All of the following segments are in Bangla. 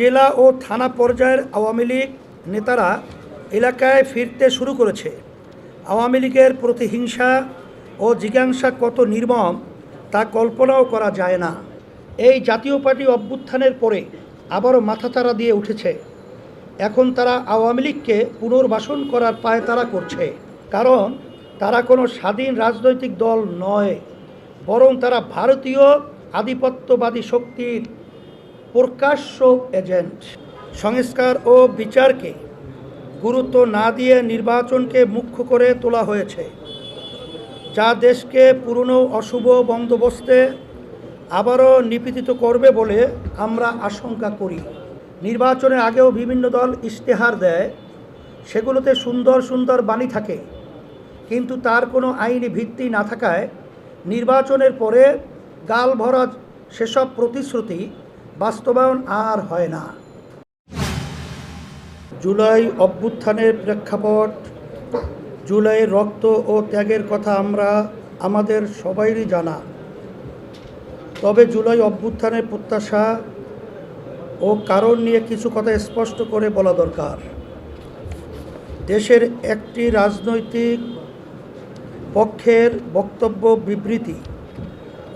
জেলা ও থানা পর্যায়ের আওয়ামী লীগ নেতারা এলাকায় ফিরতে শুরু করেছে। আওয়ামী লীগের প্রতিহিংসা ও জিজ্ঞাসা কত নির্মম তা কল্পনাও করা যায় না। এই জাতীয় পার্টি অভ্যুত্থানের পরে আবারও মাথাচাড়া দিয়ে উঠেছে। এখন তারা আওয়ামী লীগকে পুনর্বাসন করার পায় তারা করছে। কারণ তারা কোনো স্বাধীন রাজনৈতিক দল নয়, বরং তারা ভারতীয় আধিপত্যবাদী শক্তির প্রকাশ্য এজেন্ট। সংস্কার ও বিচারকে গুরুত্ব না দিয়ে নির্বাচনকে মুখ্য করে তোলা হয়েছে। যা দেশকে পুরনো অশুভ বন্দোবস্তে আবারও নিপীড়িত করবে বলে আমরা আশঙ্কা করি। নির্বাচনের আগেও বিভিন্ন দল ইশতেহার দেয়, সেগুলোতে সুন্দর সুন্দর বাণী থাকে। কিন্তু তার কোনো আইনি ভিত্তি না থাকায় নির্বাচনের পরে গাল ভরা সেসব প্রতিশ্রুতি বাস্তবায়ন আর হয় না। জুলাই অভ্যুত্থানের প্রেক্ষাপট জুলাইয়ের রক্ত ও ত্যাগের কথা আমরা আমাদের সবাইরই জানা। তবে জুলাই অভ্যুত্থানের প্রত্যাশা ও কারণ নিয়ে কিছু কথা স্পষ্ট করে বলা দরকার। দেশের একটি রাজনৈতিক পক্ষের বক্তব্য বিবৃতি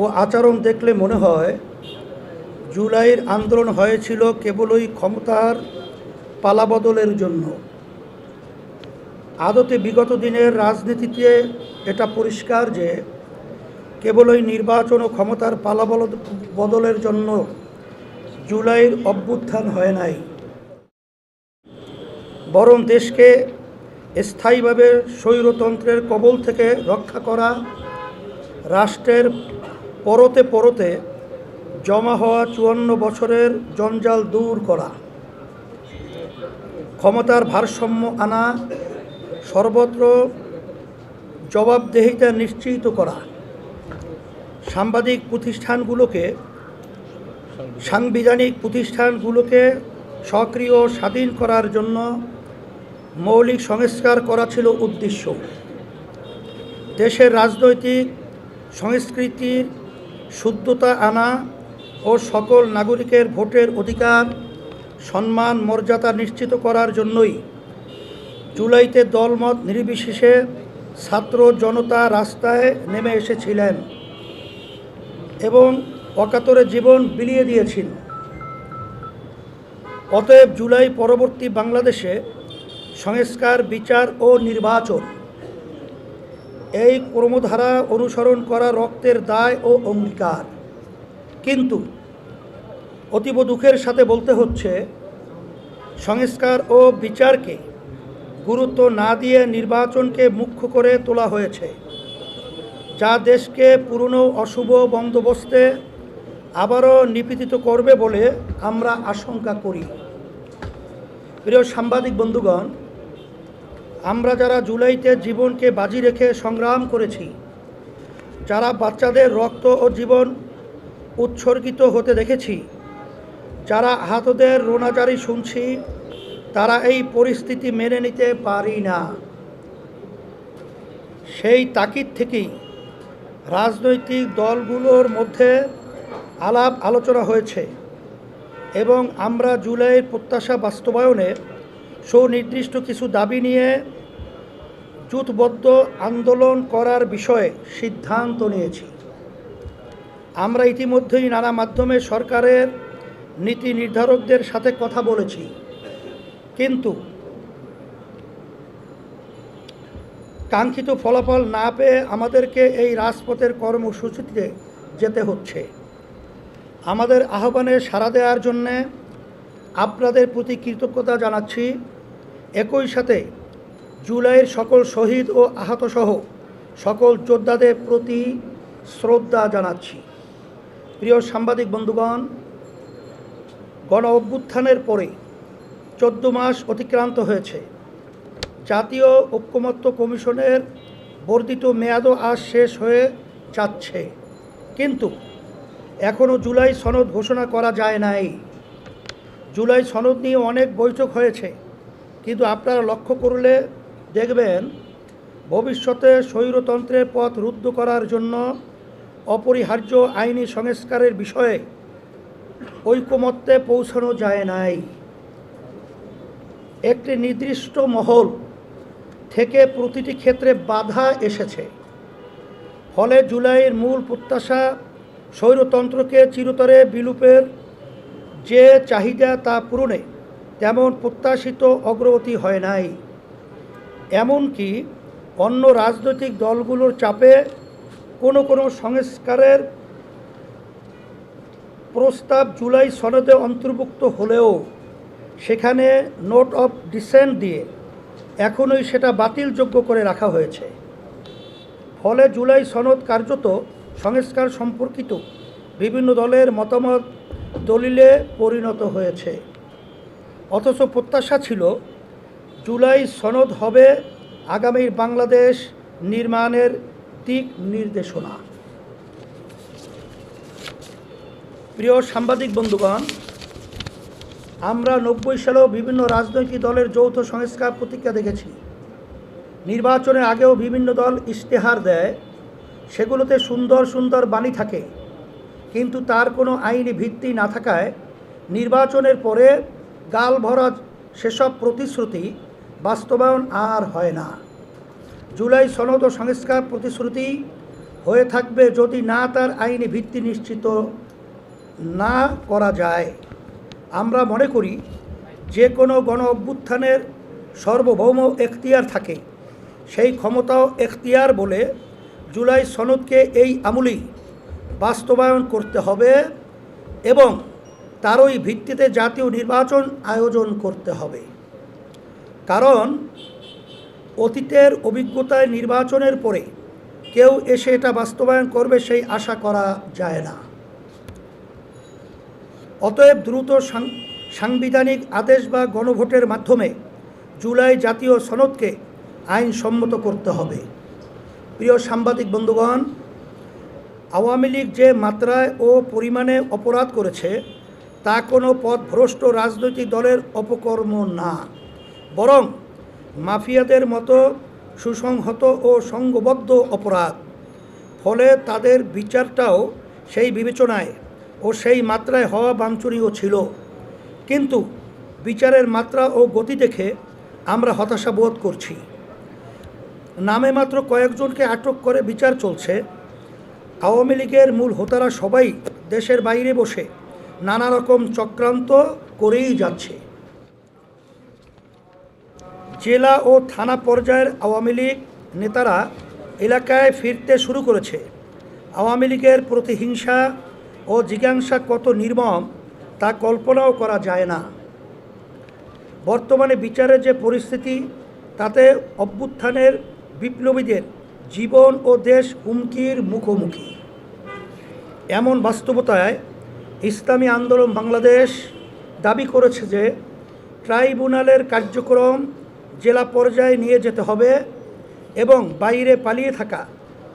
ও আচরণ দেখলে মনে হয় জুলাইয়ের আন্দোলন হয়েছিল কেবলই ক্ষমতার পালাবদলের জন্য। আদতে বিগত দিনের রাজনীতিতে এটা পরিষ্কার যে কেবলই নির্বাচন ও ক্ষমতার পালাবল বদলের জন্য জুলাইয়ের অভ্যুত্থান হয় নাই। বরং দেশকে স্থায়ীভাবে স্বৈরতন্ত্রের কবল থেকে রক্ষা করা, রাষ্ট্রের পরতে পরতে জমা হওয়া চুয়ান্ন বছরের জঞ্জাল দূর করা। ক্ষমতার ভারসাম্য আনা, সর্বত্র জবাবদেহিতা নিশ্চিত করা। সাংবাদিক প্রতিষ্ঠানগুলোকে, সাংবিধানিক প্রতিষ্ঠানগুলোকে সক্রিয় স্বাধীন করার জন্য মৌলিক সংস্কার করা ছিল উদ্দেশ্য। দেশের রাজনৈতিক সংস্কৃতির শুদ্ধতা আনা ও সকল নাগরিকের ভোটের অধিকার, সম্মান, মর্যাদা নিশ্চিত করার জন্যই জুলাইতে দলমত নির্বিশেষে ছাত্র জনতা রাস্তায় নেমে এসেছিলেন এবং অকাতরে জীবন বিলিয়ে দিয়েছিল। অতএব জুলাই পরবর্তী বাংলাদেশে সংস্কার, বিচার ও নির্বাচন এই ক্রমধারা অনুসরণ করা রক্তের দায় ও অঙ্গীকার। কিন্তু অতীব দুঃখের সাথে বলতে হচ্ছে, সংস্কার ও বিচারকে গুরুত্ব না দিয়ে নির্বাচনকে মুখ্য করে তোলা হয়েছে। যা দেশকে পুরনো অশুভ বন্দোবস্তে আবারও নিপীড়িত করবে বলে আমরা আশঙ্কা করি। প্রিয় সাংবাদিক বন্ধুগণ, আমরা যারা জুলাইতে জীবনকে বাজি রেখে সংগ্রাম করেছি, যারা বাচ্চাদের রক্ত ও জীবন উৎসর্গিত হতে দেখেছি। যারা আহতদের রোনাজারি শুনছি, তারা এই পরিস্থিতি মেনে নিতে পারি না। সেই তাকিদ থেকেই রাজনৈতিক দলগুলোর মধ্যে আলাপ আলোচনা হয়েছে এবং আমরা জুলাইয়ের প্রত্যাশা বাস্তবায়নে সুনির্দিষ্ট কিছু দাবি নিয়ে জুথবদ্ধ আন্দোলন করার বিষয়ে সিদ্ধান্ত নিয়েছি। আমরা ইতিমধ্যেই নানা মাধ্যমে সরকারের নীতি নির্ধারকদের সাথে কথা বলেছি। কিন্তু কাঙ্ক্ষিত ফলাফল না পেয়ে আমাদেরকে এই রাজপথের কর্মসূচিতে যেতে হচ্ছে। আমাদের আহ্বানে সাড়া দেওয়ার জন্যে আপনাদের প্রতি কৃতজ্ঞতা জানাচ্ছি। একই সাথে জুলাইয়ের সকল শহীদ ও আহতসহ সকল যোদ্ধাদের প্রতি শ্রদ্ধা জানাচ্ছি। প্রিয় সাংবাদিক বন্ধুগণ, গণ অভ্যুত্থানের পরে চোদ্দ মাস অতিক্রান্ত হয়েছে। জাতীয় ঐক্যমত্য কমিশনের বর্ধিত মেয়াদও আজ শেষ হয়ে যাচ্ছে। কিন্তু এখনও জুলাই সনদ ঘোষণা করা যায় নাই। জুলাই সনদ নিয়ে অনেক বৈঠক হয়েছে। কিন্তু আপনারা লক্ষ্য করলে দেখবেন, ভবিষ্যতে স্বৈরতন্ত্রের পথ রুদ্ধ করার জন্য অপরিহার্য আইনি সংস্কারের বিষয়ে ঐকমত্যে পৌঁছানো যায় নাই। একটি নির্দিষ্ট মহল থেকে প্রতিটি ক্ষেত্রে বাধা এসেছে। ফলে জুলাইয়ের মূল প্রত্যাশা স্বৈরতন্ত্রকে চিরতরে বিলুপের যে চাহিদা তা পূরণে তেমন প্রত্যাশিত অগ্রগতি হয় নাই। এমনকি অন্য রাজনৈতিক দলগুলোর চাপে কোনো কোনো সংস্কারের প্রস্তাব জুলাই সনদে অন্তর্ভুক্ত হলেও সেখানে নোট অফ ডিসেন্ট দিয়ে এখনই সেটা বাতিলযোগ্য করে রাখা হয়েছে। ফলে জুলাই সনদ কার্যত সংস্কার সম্পর্কিত বিভিন্ন দলের মতামত দলিলে পরিণত হয়েছে। অথচ প্রত্যাশা ছিল জুলাই সনদ হবে আগামী বাংলাদেশ নির্মাণের দিক নির্দেশনা। প্রিয় সাংবাদিক বন্ধুগণ, আমরা নব্বই সালেও বিভিন্ন রাজনৈতিক দলের যৌথ সংস্কার প্রতিক্রিয়া দেখেছি। নির্বাচনের আগেও বিভিন্ন দল ইশতেহার দেয়, সেগুলোতে সুন্দর সুন্দর বাণী থাকে। কিন্তু তার কোনো আইনি ভিত্তি না থাকায় নির্বাচনের পরে গাল ভরা সেসব প্রতিশ্রুতি বাস্তবায়ন আর হয় না। জুলাই সনদ ও সংস্কার প্রতিশ্রুতি হয়ে থাকবে যদি না তার আইনি ভিত্তি নিশ্চিত না করা যায়। আমরা মনে করি যে কোনো গণ অভ্যুত্থানের সার্বভৌম এখতিয়ার থাকে। সেই ক্ষমতাও এখতিয়ার বলে জুলাই সনদকে এই আমলেই বাস্তবায়ন করতে হবে এবং তারই ভিত্তিতে জাতীয় নির্বাচন আয়োজন করতে হবে। কারণ অতীতের অভিজ্ঞতায় নির্বাচনের পরে কেউ এসে এটা বাস্তবায়ন করবে সেই আশা করা যায় না। অতএব দ্রুত সাংবিধানিক আদেশ বা গণভোটের মাধ্যমে জুলাই জাতীয় সনদকে আইনসম্মত করতে হবে। প্রিয় সাংবাদিক বন্ধুগণ, আওয়ামী লীগ যে মাত্রায় ও পরিমাণে অপরাধ করেছে, তা কোনো পথভ্রষ্ট রাজনৈতিক দলের অপকর্ম না। বরং মাফিয়াদের মতো সুসংহত ও সংঘবদ্ধ অপরাধ। ফলে তাদের বিচারটাও সেই বিবেচনায় ও সেই মাত্রায় হওয়া বাঞ্ছনীয় ছিল। কিন্তু বিচারের মাত্রা ও গতি দেখে আমরা হতাশা বোধ করছি। নামে মাত্র কয়েকজনকে আটক করে বিচার চলছে। আওয়ামী লীগের মূল হোতারা সবাই দেশের বাইরে বসে নানা রকম চক্রান্ত করেই যাচ্ছে। জেলা ও থানা পর্যায়ের আওয়ামী লীগ নেতারা এলাকায় ফিরতে শুরু করেছে। আওয়ামী লীগের প্রতিহিংসা ও জিজ্ঞাসা কত নির্মম তা কল্পনাও করা যায় না। বর্তমানে বিচারের যে পরিস্থিতি, তাতে অভ্যুত্থানের বিপ্লবীদের জীবন ও দেশ হুমকির মুখোমুখি। এমন বাস্তবতায় ইসলামী আন্দোলন বাংলাদেশ দাবি করেছে যে, ট্রাইব্যুনালের কার্যক্রম জেলা পর্যায়ে নিয়ে যেতে হবে এবং বাইরে পালিয়ে থাকা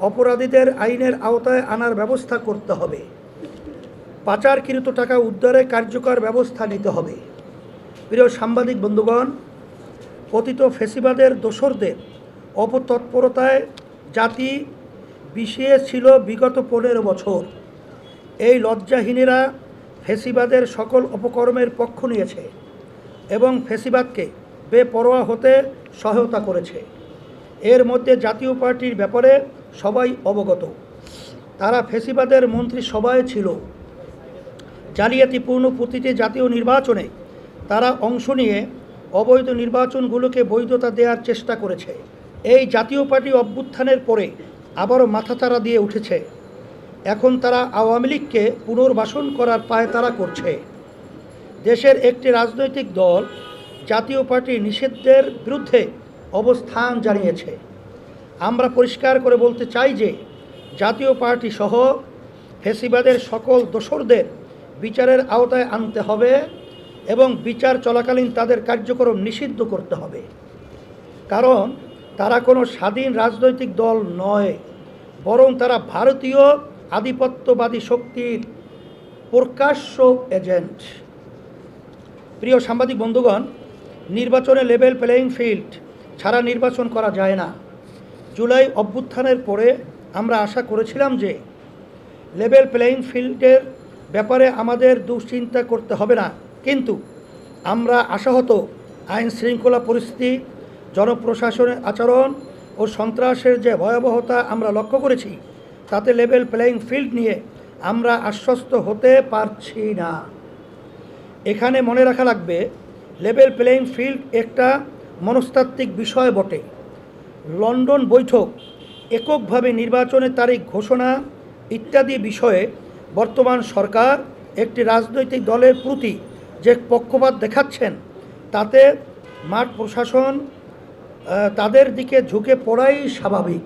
অপরাধীদের আইনের আওতায় আনার ব্যবস্থা করতে হবে। পাচারকৃত টাকা উদ্ধারে কার্যকর ব্যবস্থা নিতে হবে। প্রিয় সাংবাদিক বন্ধুগণ, কথিত ফেসিবাদের দোসরদের অপতৎপরতায় জাতি বিষিয়ে ছিল বিগত পনেরো বছর। এই লজ্জাহীনেরা ফেসিবাদের সকল অপকর্মের পক্ষ নিয়েছে এবং ফেসিবাদকে বেপরোয়া হতে সহায়তা করেছে। এর মধ্যে জাতীয় পার্টির ব্যাপারে সবাই অবগত। তারা ফেসিবাদের মন্ত্রী সভায় ছিল। জালিয়াতিপূর্ণ প্রতিটি জাতীয় নির্বাচনে তারা অংশ নিয়ে অবৈধ নির্বাচনগুলোকে বৈধতা দেওয়ার চেষ্টা করেছে। এই জাতীয় পার্টি অভ্যুত্থানের পরে আবারও মাথাচাড়া দিয়ে উঠেছে। এখন তারা আওয়ামী লীগকে পুনর্বাসন করার পায়তারা করছে। দেশের একটি রাজনৈতিক দল জাতীয় পার্টি নিষিদ্ধের বিরুদ্ধে অবস্থান জানিয়েছে। আমরা পরিষ্কার করে বলতে চাই যে, জাতীয় পার্টি সহ ফেসিবাদের সকল দোসরদের বিচারের আওতায় আনতে হবে এবং বিচার চলাকালীন তাদের কার্যক্রম নিষিদ্ধ করতে হবে। কারণ তারা কোনো স্বাধীন রাজনৈতিক দল নয়, বরং তারা ভারতীয় আধিপত্যবাদী শক্তির প্রকাশ্য এজেন্ট। প্রিয় সাংবাদিক বন্ধুগণ নির্বাচনে লেভেল প্লেয়িং ফিল্ড ছাড়া নির্বাচন করা যায় না। জুলাই অভ্যুত্থানের পরে আমরা আশা করেছিলাম যে লেভেল প্লেয়িং ফিল্ডের ব্যাপারে আমাদের দুশ্চিন্তা করতে হবে না। কিন্তু আমরা আশাহত আইন শৃঙ্খলা পরিস্থিতি, জনপ্রশাসনের আচরণ ও সন্ত্রাসের যে ভয়াবহতা আমরা লক্ষ্য করেছি, তাতে লেভেল প্লেয়িং ফিল্ড নিয়ে আমরা আশ্বস্ত হতে পারছি না। এখানে মনে রাখা লাগবে লেভেল প্লেয়িং ফিল্ড একটা মনস্তাত্ত্বিক বিষয় বটে। লন্ডন বৈঠক, এককভাবে নির্বাচনের তারিখ ঘোষণা ইত্যাদি বিষয়ে বর্তমান সরকার একটি রাজনৈতিক দলের প্রতি যে পক্ষপাত দেখাচ্ছেন, তাতে মাঠ প্রশাসন তাদের দিকে ঝুঁকে পড়াই স্বাভাবিক।